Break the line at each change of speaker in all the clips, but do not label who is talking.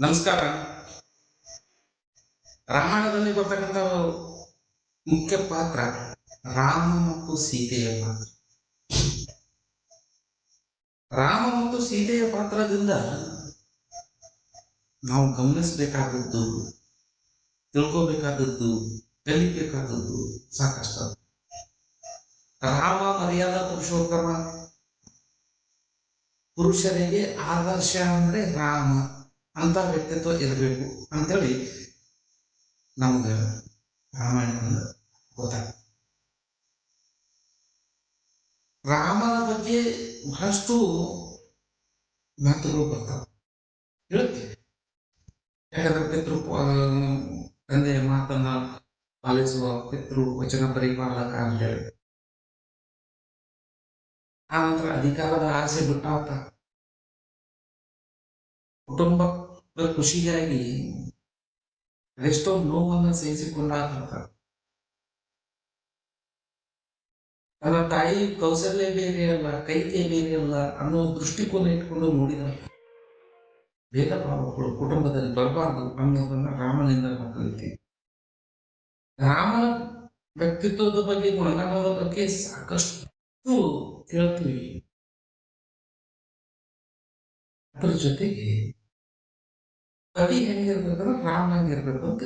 ನಮಸ್ಕಾರ. ರಾಮಾಯಣದಲ್ಲಿ ಬರ್ತಕ್ಕಂಥ ಮುಖ್ಯ ಪಾತ್ರ ರಾಮ ಮತ್ತು ಸೀತೆಯ ಪಾತ್ರ. ರಾಮ ಮತ್ತು ಸೀತೆಯ ಪಾತ್ರದಿಂದ ನಾವು ಗಮನಿಸಬೇಕಾದದ್ದು, ತಿಳ್ಕೋಬೇಕಾದದ್ದು, ಕಲಿಬೇಕಾದದ್ದು ಸಾಕಷ್ಟು. ರಾಮ ಮರ್ಯಾದ ಪುರುಷೋತ್ತಮ. ಪುರುಷರಿಗೆ ಆದರ್ಶ ಅಂದ್ರೆ ರಾಮ. ಅಂತ ವ್ಯಕ್ತಿತ್ವ ಇರಬೇಕು ಅಂತೇಳಿ ನಮ್ಗೆ ರಾಮಾಯಣದಿಂದ ಗೊತ್ತಾಗ್ತದೆ. ರಾಮನ ಬಗ್ಗೆ ಬಹಳಷ್ಟು ಮಾತುಗಳು ಬರ್ತಾವೆ. ಹೇಳ್ತೀವಿ ಯಾಕಂದ್ರೆ ಪಿತೃ ತಂದೆಯ ಮಾತನ್ನ ಪಾಲಿಸುವ ಪಿತೃ ವಚನ ಪರಿಪಾಲಕ ಅಂತೇಳಿ. ಆ ನಂತರ ಅಧಿಕಾರದ ಆಸೆ ಬಿಟ್ಟಾತ. ಕುಟುಂಬ ಖುಷಿಗಾಗಿ ಅದೆಷ್ಟೋ ನೋವನ್ನು ಸಹಿಸಿಕೊಂಡಾಗ ತನ್ನ ತಾಯಿ ಕೌಶಲ್ಯ ಬೇರೆ ಅಲ್ಲ ಕೈತೆ ಬೇರೆ ಅಲ್ಲ ಅನ್ನೋ ದೃಷ್ಟಿಕೋನ ಇಟ್ಕೊಂಡು ನೋಡಿದ ಭೇದ ಭಾವಗಳು ಕುಟುಂಬದಲ್ಲಿ ಬರಬಾರ್ದು ಅನ್ನೋದನ್ನ ರಾಮನಿಂದ ಕಲಿತೀವಿ ರಾಮನ ವ್ಯಕ್ತಿತ್ವದ ಬಗ್ಗೆ ಗುಣಗಾನದ ಬಗ್ಗೆ ಸಾಕಷ್ಟು ಕೇಳ್ತೀವಿ ಅದ್ರ ಜೊತೆಗೆ ಕವಿ ಹೆಂಗಿರ್ಬೇಕಂದ್ರೆ ರಾಮ ಹೆಂಗಿರ್ಬೇಕು ಅಂತ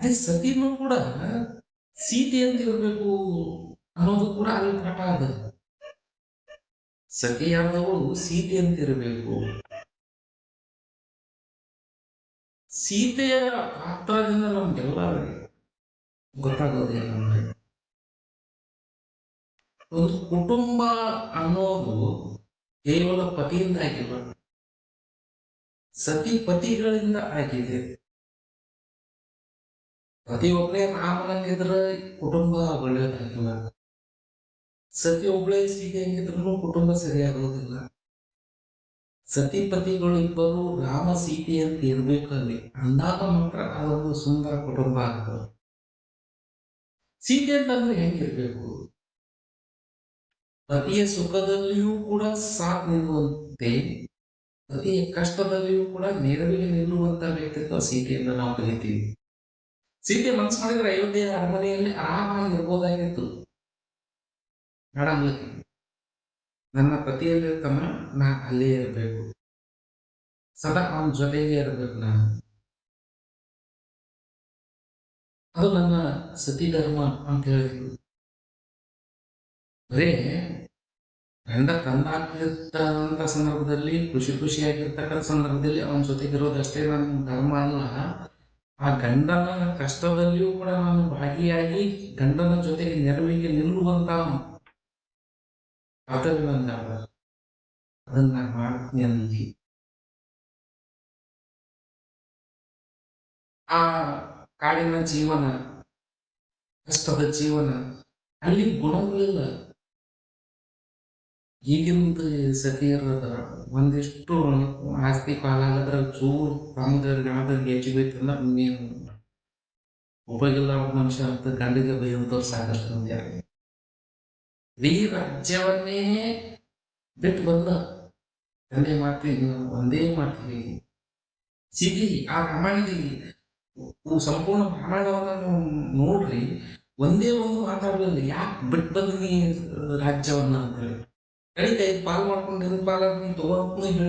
ಅದೇ ಸತಿನೂ ಕೂಡ ಸೀತೆ ಅಂತ ಇರಬೇಕು ಅನ್ನೋದು ಕೂಡ ಅಲ್ಲಿ ಪಾಠ ಅದ ಸತಿಯಾದವಳು ಸೀತೆ ಅಂತ ಇರಬೇಕು ಸೀತೆಯ ಪಾತ್ರದಿಂದ ನಮ್ಗೆಲ್ಲ ಗೊತ್ತಾಗೋದೇನಂದ್ರೆ ಒಂದು ಕುಟುಂಬ ಅನ್ನೋದು ಕೇವಲ ಪತಿಯಿಂದ ಆಗಿಲ್ಲ ಸತಿ ಪತಿಗಳಿಂದ ಆಗಿದೆ ಪತಿ ಒಬ್ಬಳೇ ರಾಮನಂಗಿದ್ರೆ ಕುಟುಂಬ ಒಳ್ಳೆಯದಾಗಿಲ್ಲ ಸತಿ ಒಬ್ಬಳೇ ಸೀತೆ ಹಂಗಿದ್ರು ಕುಟುಂಬ ಸರಿಯಾಗೋದಿಲ್ಲ. ಸತಿ ಪತಿಗಳು ಇಬ್ಬರು ರಾಮ ಸೀತೆ ಅಂತ ಇರ್ಬೇಕು ಅಲ್ಲಿ ಅಂದಾಗ ಮಾತ್ರ ಅದೊಂದು ಸುಂದರ ಕುಟುಂಬ ಆಗ್ತದೆ ಸೀತೆ ಅಂತಂದ್ರೆ ಹೆಂಗಿರ್ಬೇಕು? ಪತಿಯ ಸುಖದಲ್ಲಿಯೂ ಕೂಡ ಸಾಥ್ ನಿಲ್ಲುವಂತೆ ಪತಿಯ ಕಷ್ಟದಲ್ಲಿಯೂ ಕೂಡ ನೆರವಿಗೆ ನಿಲ್ಲುವಂತ ವ್ಯಕ್ತಿತ್ವ ಸೀತೆಯಿಂದ ನಾವು ಕಲಿತೀವಿ. ಸೀತೆ ಮನಸ್ಸು ಮಾಡಿದ್ರೆ ಅಯೋಧ್ಯೆಯ ಅರಮನೆಯಲ್ಲಿ ಆರಾಮಾಗಿ ಇರ್ಬೋದಾಗಿತ್ತು. ನನ್ನ ನನ್ನ ತಮ್ಮ ನಾ ಅಲ್ಲೇ ಇರಬೇಕು. ಸದಾ ಅವನ ಜೊತೆಗೆ ಇರಬೇಕು ನಾನು. ಅದು ನನ್ನ ಸತಿ ಧರ್ಮ ಅಂತ ಹೇಳಿದ್ರು. ಬರೇ ಗಂಡ ತಂದಾಕಿರ್ತಕ್ಕಂಥ ಸಂದರ್ಭದಲ್ಲಿ, ಖುಷಿ ಖುಷಿಯಾಗಿರ್ತಕ್ಕಂಥ ಸಂದರ್ಭದಲ್ಲಿ ಅವನ ಜೊತೆಗಿರೋದಷ್ಟೇ ನನ್ನ ಧರ್ಮ ಅಲ್ಲ. ಆ ಗಂಡನ ಕಷ್ಟದಲ್ಲಿಯೂ ಕೂಡ ನಾನು ಭಾಗಿಯಾಗಿ ಗಂಡನ ಜೊತೆಗೆ ನೆರವಿಗೆ ನಿಲ್ಲುವಂತ ಅದನ್ನ ಮಾಡ್ತೀನಿ ಆ ಕಾಡಿನ ಜೀವನ, ಕಷ್ಟದ ಜೀವನ, ಅಲ್ಲಿ ಗುಣಗಳಿಲ್ಲ. ಈಗಿಂದ ಸತಿಯರದ ಒಂದಿಷ್ಟು ಆಸ್ತಿ ಪಾಲಾಗದ್ರ ಚೂರು ತಮ್ಮದ ಜ್ಞಾನದಲ್ಲಿ ಅಂದ್ರೆ ನೀನು ಉಪಯೋಗಿಲ್ಲ ಮನುಷ್ಯ ಅಂತ ಗಂಡಿಗೆ ಬೈಯೋದವ್ರು ಸಾಕಷ್ಟು ಮಂದಿ ಇಡೀ ರಾಜ್ಯವನ್ನೇ ಬಿಟ್ಟು ಬಂದ ತಂದೆ ಮಾಡ್ತೀವಿ ಒಂದೇ ಮಾಡ್ತೀವಿ ಸಿಗಿ ಆ ರಾಮಾಯಣದಲ್ಲಿ ಸಂಪೂರ್ಣ ರಾಮಾಯಣವನ್ನು ನೋಡ್ರಿ, ಒಂದೇ ಒಂದು ಮಾತಾಡಲಿಲ್ಲ ಯಾಕೆ ಬಿಟ್ಟು ರಾಜ್ಯವನ್ನ ಅಂತ ಹೇಳಿ ಪಾಲು ಪಾಲ್ ಮಾಡ್ಕೊಂಡು ನಿನ್ ಪಾಲ್ ನೀನ್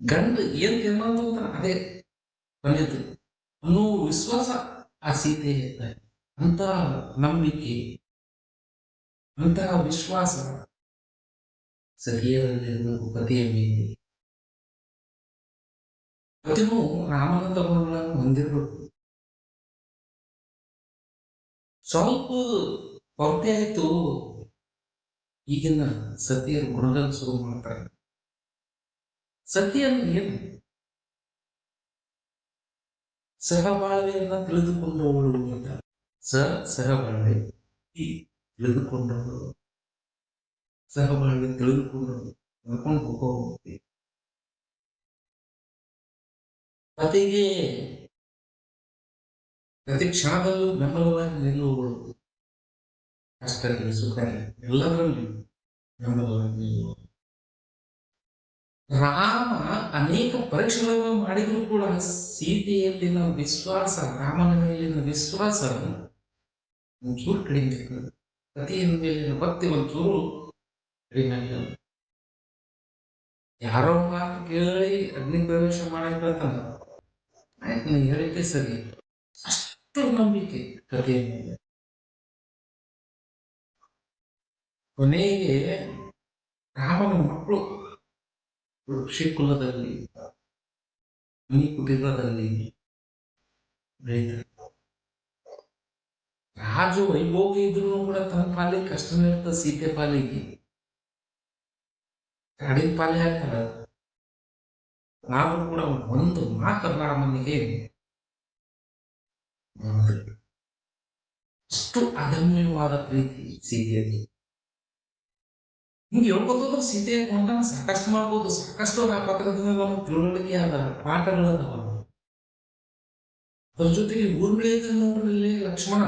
ಗಂಡ ಏನ್ ತಿನ್ನೋದು ಅದೇ ಬಂದಿತ್ತು ಅನ್ನೋ ವಿಶ್ವಾಸ ಆ ಸೀತೆ ಅಂತ ನಂಬಿಕೆ ಅಂತ ವಿಶ್ವಾಸ ಸರಿಯಲ್ಲಿರಬೇಕು ಪತಿಯ ಮೇಲೆ ಪತಿನೂ ರಾಮನ ಗುಣಗಳನ್ನು ಹೊಂದಿರಬೇಕು ಸ್ವಲ್ಪ ಕೊರತೆ ಆಯ್ತು ಈಗಿನ ಸತಿಯರು ಗುಣಗಳು ಶುರು ಮಾಡ್ತಾರೆ ಸತಿ ಅಂದ್ರೆ ಏನು ಸಹಬಾಳ್ವೆಯನ್ನ ತಿಳಿದುಕೊಂಡವಳು ಅಂತ ಸ ಸಹಬಾಳ್ವೆ ಈ ತಿಳಿದುಕೊಂಡವಳು ಸಹಬಾಳ್ವೆ ತಿಳಿದುಕೊಂಡವಳು ನಡ್ಕೊಂಡು ಹೋಗೋತಿ ಪತಿಗೆ ಪ್ರತಿ ಕ್ಷಣದಲ್ಲೂ ಬೆಂಬಲವಾಗಿ ನಿಲ್ಲುವವಳು ಕಷ್ಟದಲ್ಲಿ ಎಲ್ಲರಲ್ಲಿ ರಾಮ ಅನೇಕ ಪರೀಕ್ಷೆಗಳನ್ನು ಮಾಡಿದರೂ ಕೂಡ ಸೀತೆಯಲ್ಲಿನ ವಿಶ್ವಾಸ, ರಾಮನ ಮೇಲಿನ ವಿಶ್ವಾಸ ಒಂಚೂರು ಕಡಿಮೆ ಆಗಿಲ್ಲ. ಪತಿಯ ಮೇಲಿನ ಭಕ್ತಿ ಒಂಚೂರು ಕಡಿಮೆ. ಯಾರೋ ಮಾತು ಕೇಳಿ ಅಗ್ನಿ ಪ್ರವೇಶ ಮಾಡಕ್ ಹೇಳ್ತಾನ, ಆಯ್ತು ನೀ ಹೇಳಿದ್ದೆ ಸರಿ ಅಷ್ಟು ನಂಬಿಕೆ ಕಥೆಯ ಮೇಲೆ ಕೊನೆಗೆ ರಾಮನ ಮಕ್ಕಳು ಋಷಿ ಕುಲದಲ್ಲಿ ಮುನಿ ಕುಟೀರದಲ್ಲಿ ಬೆಳೀತಾರೆ ರಾಜು ವೈಭೋಗ ಇದ್ರು ಕೂಡ ತನ್ನ ಪಾಲಿಗೆ ಕಷ್ಟನೇ ಇರ್ತದೆ ಸೀತೆ ಪಾಲಿಗೆ ಕಾಡಿನ ಪಾಲಿ ಆಗ್ತಾರ ಆದ್ರೂ ಕೂಡ ಒಂದು ಮಾತು ರಾಮನಿಗೆ. ಅಷ್ಟು ಅದಮ್ಯವಾದ ಪ್ರೀತಿ ಸೀತೆಯಲ್ಲಿ. ಹಿಂಗೆ ಹೇಳ್ಕೊತೋದ್ರೆ ಸೀತೆಯ ಗುಣಗಾನ ಸಾಕಷ್ಟು ಮಾಡ್ಬೋದು, ಸಾಕಷ್ಟು ನಮಗೆ ತಿಳುವಳಿಕೆ ಅದ ಪಾಠಗಳದಾವ ಅದ್ರ ಜೊತೆಗೆ ಊರ್ಮಿಳೆಯಲ್ಲಿ ಲಕ್ಷ್ಮಣ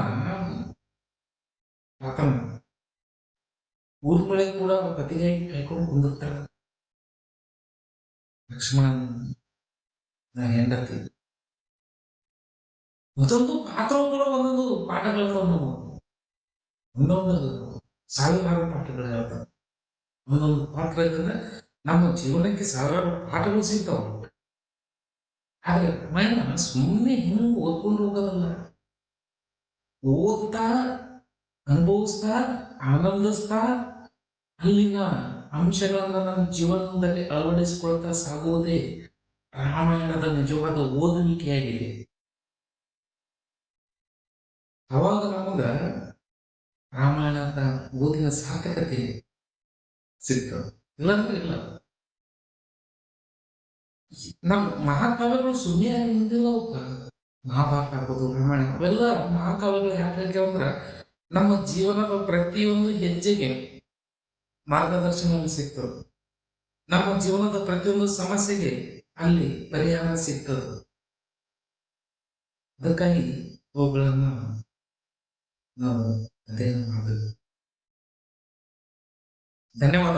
ಆತನ ಊರ್ಮಿಳೆ ಕೂಡ ಪತಿಗಾಗಿ ಕೈಕೊಂಡು ಕುಂದಿರ್ತಾಳ ಲಕ್ಷ್ಮಣ ನಾ ಹೆಂಡತಿ. ಮತ್ತೊಂದು ಪಾತ್ರ ಕೂಡ ಒಂದೊಂದು ಪಾಠಗಳನ್ನ ಒಂದೊಂದು ಸಾವಿರಾರು ಪಾಠಗಳು ಹೇಳ್ತಾರೆ. ಒಂದೊಂದು ಪಾತ್ರ ಇದ್ರೆ ನಮ್ಮ ಜೀವನಕ್ಕೆ ಸಾವಿರಾರು ಪಾಠಗಳು ಸಿಗ್ತಾವ. ಆದ್ರೆ ರಾಮಾಯಣ ಸುಮ್ಮನೆ ಹೆಂಗೆ ಓದ್ಕೊಂಡು ಹೋಗೋದಲ್ಲ? ಓದ್ತಾ, ಅನುಭವಿಸ್ತಾ, ಆನಂದಿಸ್ತಾ, ಅಲ್ಲಿನ ಅಂಶಗಳನ್ನ ನಮ್ಮ ಜೀವನದಲ್ಲಿ ಅಳವಡಿಸಿಕೊಳ್ತಾ ಸಾಗುವುದೇ ರಾಮಾಯಣದ ನಿಜವಾದ ಓದುವಿಕೆಯಾಗಿದೆ. ಅವಾಗ ನಮಗ ರಾಮಾಯಣದ ಓದಿನ ಸಾರ್ಥಕತೆ ಸಿಗ್ತದೆ ಇಲ್ಲಾಂದ್ರೆ ಇಲ್ಲ. ನಮ್ಮ ಮಹಾಕಾವ್ಯಗಳು ಸುಮ್ಮನೆ ಹಿಂದಿಲ್ಲ ಮಹಾಭಾರತ ಆಗ್ಬೋದು ರಾಮಾಯಣ. ಅವೆಲ್ಲ ಮಹಾಕಾವ್ಯಗಳು ಯಾಕೆ ಅಂದ್ರೆ ನಮ್ಮ ಜೀವನದ ಪ್ರತಿಯೊಂದು ಹೆಜ್ಜೆಗೆ ಮಾರ್ಗದರ್ಶನ ಸಿಗ್ತದೆ ನಮ್ಮ ಜೀವನದ ಪ್ರತಿಯೊಂದು ಸಮಸ್ಯೆಗೆ ಅಲ್ಲಿ ಪರಿಹಾರ ಸಿಗ್ತದೆ ಅದಕ್ಕಾಗಿ ಅವುಗಳನ್ನ ನಾವು ಅಧ್ಯಯನ ಮಾಡಬೇಕು. धन्यवाद